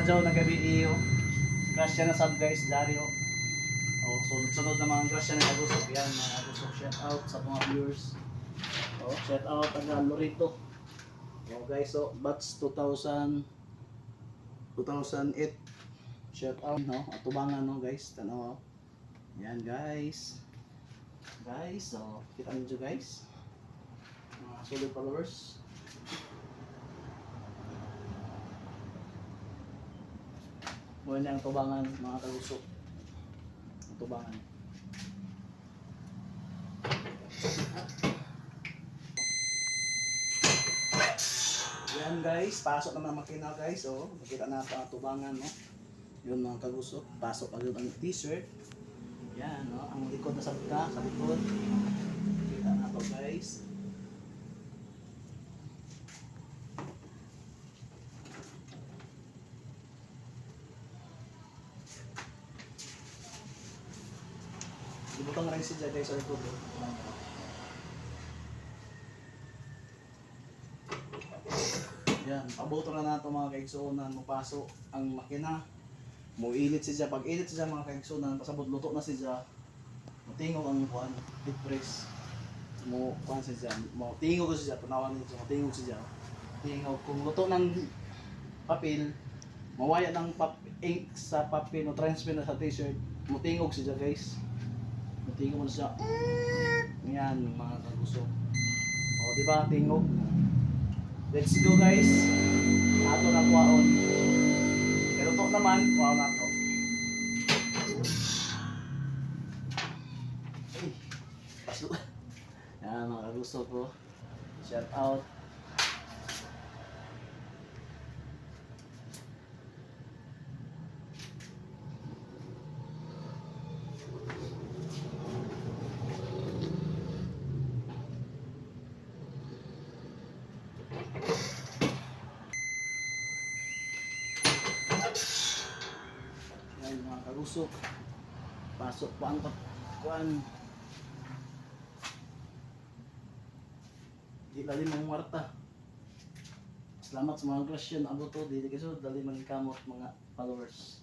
Radyo na gabi iyo. Grasya na sub guys, Dario. Oh, sunod-sunod na mga grasya na nagusok yan, mga nagusok shout out sa mga viewers. Oh, shout out taga Lorito. Oh guys, so batch 2000 2008 shout out no, atubangan no guys, tanaw. Yan guys. Guys, so kita niyo guys. Mga solid followers. Muna ang tubangan mga kagusok. Ang tubangan. Yan guys, pasok naman ang makina guys. Oh, makita natin ang tubangan no. Yun mga kagusok, pasok agad ang t-shirt. Yan no, ang likod na sabta, sa likod. Kita na to guys. Ibutang rin si Jay sa likod. Yan, pabuto na nato mga kaigsunan, mapasok ang makina. Muilit siya, pag ilit siya mga kaigsunan, pasabot luto na siya. Mutingog ang kuan, heat press. Mo kuan siya, mo tingog siya, tanawan niyo, tingog siya. Tingog kung luto ng papel, mawaya ng pap ink sa papel o transfer na sa t-shirt, mutingog siya guys. Mutingog na siya. Yan mga kagusok. O, di ba? Tingog. Let's go guys. Ato na kuwaon. Pero to naman, kuwaon na to. Ay, paso. Yan mga kagusto ko. Shout out. Mga kagusok. Pasok po ang kuan. Di lalim ang warta. Salamat sa mga Christian abo to di kaso dali man kamot mga followers.